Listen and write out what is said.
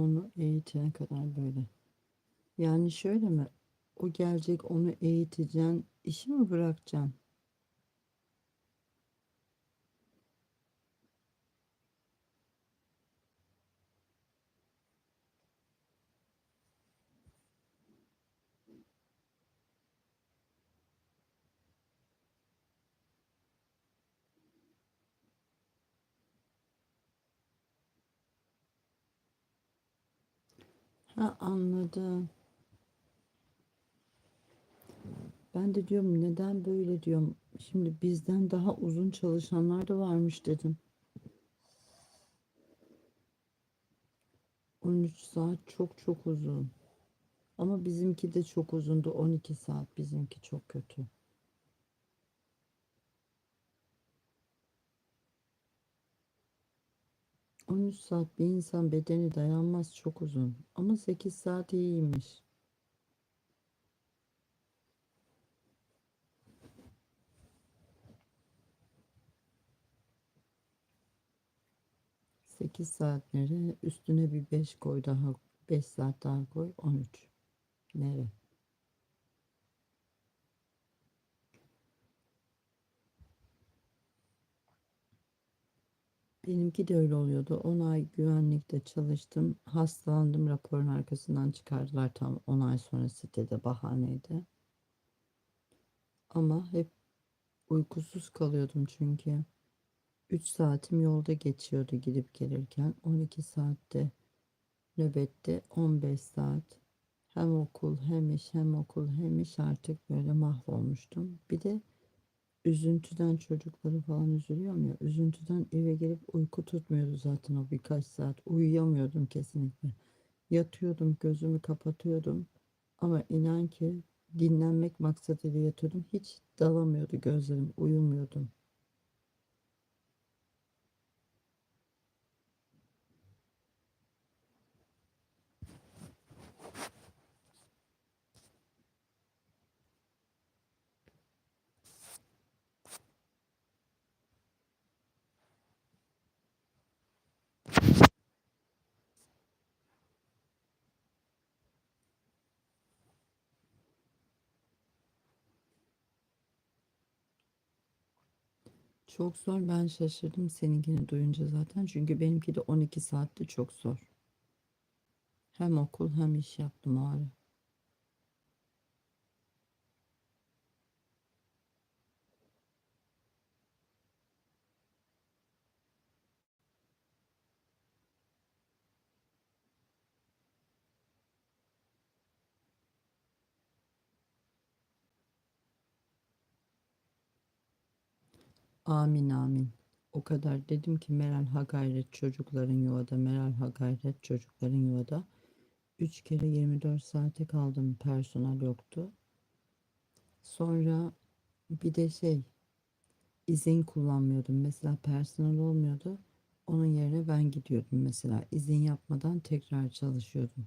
onu eğitene kadar böyle. Yani şöyle mi? O gelecek onu eğiteceksin, işi mi bırakacaksın? Ha anladım. Ben de diyorum neden böyle diyorum. Şimdi bizden daha uzun çalışanlar da varmış dedim. 13 saat çok çok uzun. Ama bizimki de çok uzundu. 12 saat bizimki çok kötü. On üç saat bir insan bedeni dayanmaz çok uzun. Ama 8 saat iyiymiş. Sekiz saatleri üstüne bir 5 koy daha 5 saat daha koy 13. Nere? Benimki de öyle oluyordu. 10 ay güvenlikte çalıştım. Hastalandım raporun arkasından çıkardılar tam 10 ay sonra sitede bahaneydi. Ama hep uykusuz kalıyordum çünkü. 3 saatim yolda geçiyordu gidip gelirken. 12 saatte nöbette 15 saat. Hem okul hem iş hem okul hem iş artık böyle mahvolmuştum. Bir de üzüntüden çocukları falan üzülüyorum ya. Üzüntüden eve gelip uyku tutmuyordu zaten o birkaç saat. Uyuyamıyordum kesinlikle. Yatıyordum gözümü kapatıyordum. Ama inan ki dinlenmek maksadıyla yatıyordum. Hiç dalamıyordu gözlerim. Uyumuyordum. Çok zor. Ben şaşırdım seninkini duyunca zaten. Çünkü benimki de 12 saatte çok zor. Hem okul hem iş yaptım o ara. Amin amin. O kadar dedim ki Meral ha gayret çocukların yuvada, Meral ha gayret çocukların yuvada. Üç kere 24 saate kaldım personel yoktu. Sonra bir de şey izin kullanmıyordum. Mesela personel olmuyordu. Onun yerine ben gidiyordum mesela. izin yapmadan tekrar çalışıyordum.